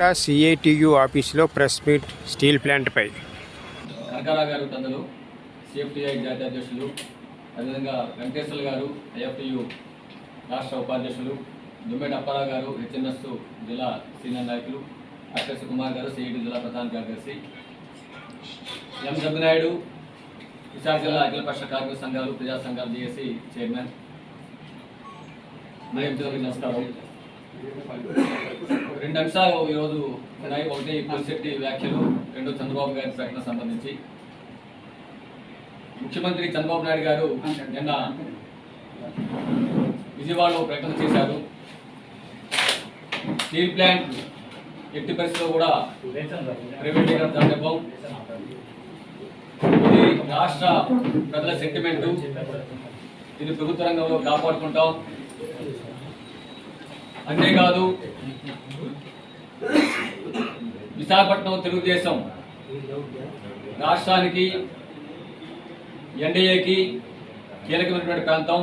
Visakha CITU ఆఫీసులో press meet steel ప్లాంట్పై. కనకారావు గారు పెద్దలు సిఎఫ్టిఐ జాతీయ అధ్యక్షులు అదేవిధంగా వెంకటేశ్వర్లు గారు ఐఎఫ్టియు రాష్ట్ర ఉపాధ్యక్షులు దుమ్మేటి అప్పారావు గారు హెచ్ఎంఎస్ జిల్లా సీనియర్ నాయకులు అక్షస్ కుమార్ గారు సిఐటి జిల్లా ప్రధాన కార్యదర్శి ఎం జగ్గునాయుడు విశాఖ జిల్లా అఖిలపక్ష కార్మిక సంఘాలు ప్రజా సంఘాలు డిఎస్సి చైర్మన్ నియమితులకు నమస్కారం. రెండు అంశాలు ఈరోజు ఉన్నాయి. ఒకటి పులిశెట్టి వ్యాఖ్యలు రెండు చంద్రబాబు గారి ప్రకటన సంబంధించి. ముఖ్యమంత్రి చంద్రబాబు నాయుడు గారు నిన్న విజయవాడలో ప్రకటన చేశారు. స్టీల్ ప్లాంట్ ఎట్టి పరిస్థితిలో కూడా ప్రైవేటీకరణ జరగబోం ఇది రాష్ట్ర ప్రజల సెంటిమెంట్ ఇది ప్రభుత్వ రంగంలో కాపాడుకుంటాం. అంతేకాదు విశాఖపట్నం తెలుగుదేశం రాష్ట్రానికి ఎన్డీఏకి కీలకమైనటువంటి ప్రాంతం.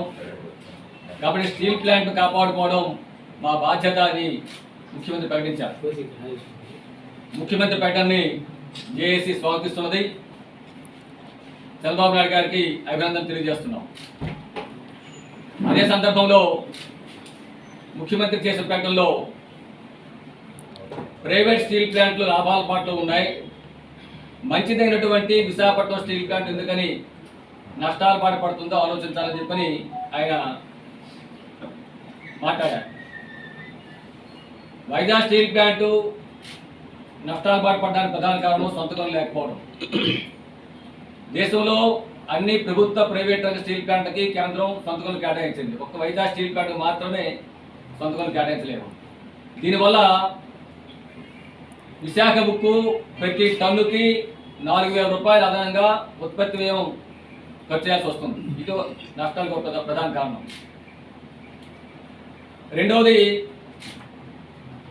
కాబట్టి స్టీల్ ప్లాంట్ కాపాడుకోవడం మా బాధ్యత అని ముఖ్యమంత్రి ప్రకటించారు. ముఖ్యమంత్రి ప్రకటనని జేఏసీ స్వాగతిస్తున్నది. చంద్రబాబు నాయుడు గారికి అభినందన తెలియజేస్తున్నాం. అదే సందర్భంలో ముఖ్యమంత్రి చేసిన ప్రకటనలో ప్రైవేట్ స్టీల్ ప్లాంట్లు లాభాల పాటు ఉన్నాయి. మంచిదైనటువంటి విశాఖపట్నం స్టీల్ ప్లాంట్ ఎందుకని నష్టాల పాట పడుతుందో ఆలోచించాలని చెప్పని ఆయన మాట్లాడారు. వైజాగ్ స్టీల్ ప్లాంటు నష్టాల పాటు పడడానికి ప్రధాన కారణం సొంతకం లేకపోవడం. దేశంలో అన్ని ప్రభుత్వ ప్రైవేట్ రంగ స్టీల్ ప్లాంట్కి కేంద్రం సొంతకం కేటాయించింది. ఒక్క వైజాగ్ స్టీల్ ప్లాంట్ మాత్రమే సంతకాలు కేటాయించలేము. దీనివల్ల విశాఖ బుక్కు ప్రతి టన్నుకి నాలుగు వేల రూపాయలు అదనంగా ఉత్పత్తి వ్యయం ఖర్చు చేయాల్సి వస్తుంది. ఇది నష్టాలకు ఒక ప్రధాన కారణం. రెండవది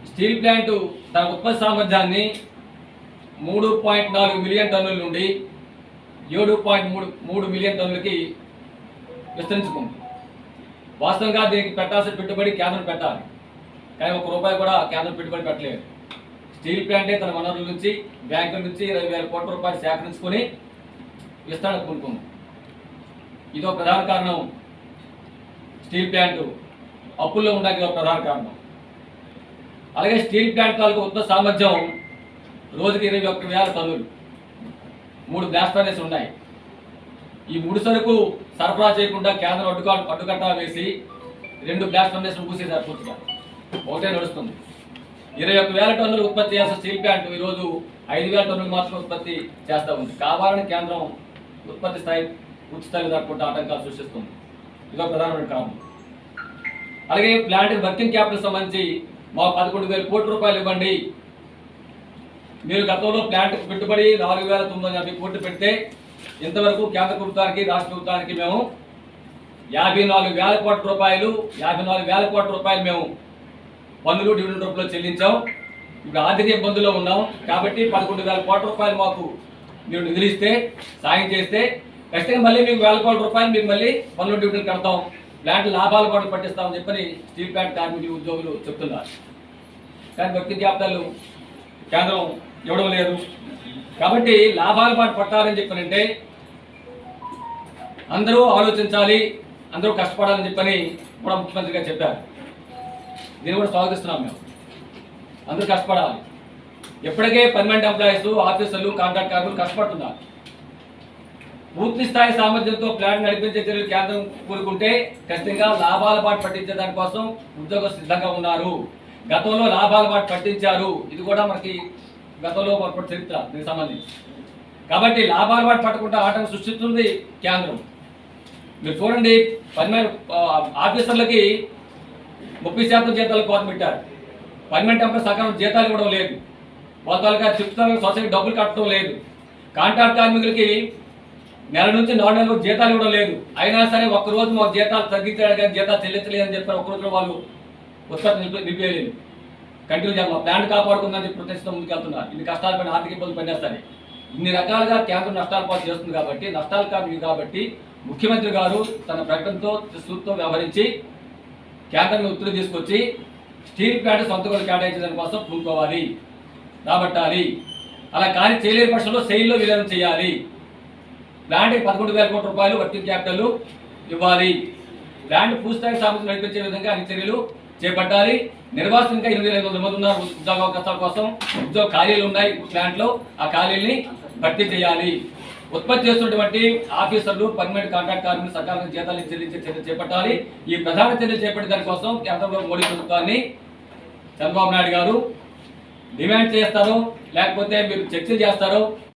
స్టీల్ ప్లాంట్ తన ఉత్పత్తి సామర్థ్యాన్ని మూడు పాయింట్ నాలుగు మిలియన్ టన్నుల నుండి ఏడు పాయింట్ మూడు మూడు మిలియన్ టన్నులకి విస్తరించుకుంది. వాస్తవంగా దీనికి పెట్టాల్సిన పెట్టుబడి కేంద్రం పెట్టాలి. కానీ ఒక రూపాయి కూడా కేంద్రం పెట్టుబడి పెట్టలేదు. స్టీల్ ప్లాంటే తన వనరుల నుంచి బ్యాంకుల నుంచి ఇరవై వేల కోట్ల రూపాయలు సేకరించుకొని విస్తరణ కోరుకుంది. ఇదో ప్రధాన కారణం. స్టీల్ ప్లాంట్ అప్పుల్లో ఉండడానికి ఇదో ప్రధాన కారణం. అలాగే స్టీల్ ప్లాంట్ తాలూకు ఉత్పత్తి సామర్థ్యం రోజుకి ఇరవై ఒక్క వేల టన్నులు. మూడు బ్లాస్ట్ ఫర్నేస్ ఉన్నాయి. ఈ ముడి సరుకు సరఫరా చేయకుండా కేంద్రం అడ్డుక అడ్డుకట్ట వేసి రెండు బ్లాస్ట్ ఫౌండేషన్ మూసేశారు పూర్తిగా. ఒకటే నడుస్తుంది. ఇరవై ఒక వేల టన్నులు ఉత్పత్తి చేసిన స్టీల్ ప్లాంట్ ఈరోజు ఐదు వేల టన్నులు మాత్రమే ఉత్పత్తి చేస్తూ ఉంది. కావాలని కేంద్రం ఉత్పత్తి స్థాయి పూర్తి స్థాయిలో దాటుకుంటూ ఆటంకాలు సృష్టిస్తుంది. ఇదో ప్రధానమైన కారణం. అలాగే ప్లాంట్ వర్కింగ్ క్యాపిటల్ సంబంధించి మాకు పదకొండు వేల కోట్ల రూపాయలు ఇవ్వండి. మీరు గతంలో ప్లాంట్ పెట్టుబడి నాలుగు వేల తొమ్మిది వందల యాభై కోట్లు పెడితే ఇంతవరకు కేంద్ర ప్రభుత్వానికి రాష్ట్ర ప్రభుత్వానికి మేము యాభై నాలుగు వేల కోట్ల రూపాయలు యాభై నాలుగు వేల కోట్ల రూపాయలు మేము పన్నులు డివిడెండ్ రూపంలో చెల్లించాం. ఇప్పుడు ఆర్థిక ఇబ్బందుల్లో ఉన్నాం. కాబట్టి పదకొండు వేల కోట్ల రూపాయలు మాకు మీరు నిధులిస్తే సాయం చేస్తే ఖచ్చితంగా మళ్ళీ మీకు వేల కోట్ల రూపాయలు మీకు మళ్ళీ పన్నులు డివిడెండ్ కడతాం. ప్లాంట్ లాభాలు కూడా పట్టిస్తామని చెప్పని స్టీల్ ప్లాంట్ కార్మికులు ఉద్యోగులు చెప్తున్నారు. కానీ వ్యక్తి జాబితాలు కేంద్రం ఇవ్వడం లేదు. కాబట్టి లాభాల పాటు పట్టాలని చెప్పనంటే అందరూ ఆలోచించాలి అందరూ కష్టపడాలని చెప్పని కూడా ముఖ్యమంత్రి గారు చెప్పారు. దీన్ని కూడా స్వాగతిస్తున్నాం మేము. అందరూ కష్టపడాలి. ఎప్పటికే పర్మనెంట్ ఎంప్లాయీస్ ఆఫీసర్లు కాంట్రాక్ట్ కార్మికులు కష్టపడుతున్నారు. పూర్తి స్థాయి సామర్థ్యంతో ప్లాన్ నడిపించే చర్యలు కేంద్రం కోరుకుంటే ఖచ్చితంగా లాభాల పాటు పట్టించే దానికోసం ఉద్యోగస్తులు సిద్ధంగా ఉన్నారు. గతంలో లాభాల పాటు పట్టించారు. ఇది కూడా మనకి గతంలో చరిత్ర దీనికి సంబంధించి. కాబట్టి లాభాల పాటు పట్టకుండా ఆటంకం సృష్టిస్తుంది కేంద్రం. మీరు చూడండి పర్మనెంట్ ఆఫీసర్లకి ముప్పై శాతం జీతాలు కోత పెట్టారు. పర్మనెంట్ ఎంప్లాయ్ సకాలం జీతాలు ఇవ్వడం లేదు. వాళ్ళ తాలూకా చెప్తాను సొసైటీ డబ్బులు కట్టడం లేదు. కాంట్రాక్ట్ కార్మికులకి నెల నుంచి నాలుగు నెలలు జీతాలు ఇవ్వడం లేదు. అయినా సరే ఒక్క రోజు మాకు జీతాలు తగ్గించాడు కానీ జీతాలు చెల్లించలేదు అని చెప్పి వాళ్ళు ఉత్పత్తి నిలిపి నిలిపేయలేదు కంటిన్యూ చేయాలి. మా ప్లాంట్ కాపాడుకుందని చెప్పి ప్రతిష్టం ముందుకెళ్తున్నారు. ఇన్ని కష్టాలు పైన ఆర్థిక ఇబ్బందులు సరే. ఇన్ని రకాలుగా కేంద్రం నష్టాలు పాటు చేస్తుంది కాబట్టి నష్టాలు కాదు కాబట్టి ముఖ్యమంత్రి గారు తన ప్రకటనతో సూత్తో వ్యవహరించి కేంద్రం ఒత్తిడి తీసుకొచ్చి స్టీల్ ప్లాంట్ సొంత కేటాయించడం కోసం పూనుకోవాలి రాబట్టాలి. అలా కానీ చేయలేని పక్షంలో సెయిల్లో విలీనం చేయాలి. ప్లాంట్కి పదకొండు వేల కోట్ల రూపాయలు వర్కింగ్ క్యాపిటల్ ఇవ్వాలి. ప్లాంట్ పూర్తిస్థాయి సామర్థ్యం నడిపించే విధంగా అన్ని చర్యలు చేపట్టాలి నిర్వాసితంగా ఎనిమిది వేల ఐదు వందల మంది ఉన్నారు ఉద్యోగ అవకాశాల కోసం. ఉద్యోగ ఖాళీలు ఉన్నాయి ప్లాంట్లో. ఆ ఖాళీల్ని భర్తీ చేయాలి. ఉత్పత్తి చేస్తున్నటువంటి ఆఫీసర్లు పర్మనెంట్ కాంట్రాక్ట్ కార్మికులు సకాలంలో జీతాలు చెల్లించే చర్యలు చేపట్టాలి. ఈ ప్రధాన చర్యలు చేపట్టే దానికోసం కేంద్రంలో మోడీ ప్రభుత్వాన్ని చంద్రబాబు నాయుడు గారు డిమాండ్ చేస్తారు. లేకపోతే మీరు చర్చలు చేస్తారు.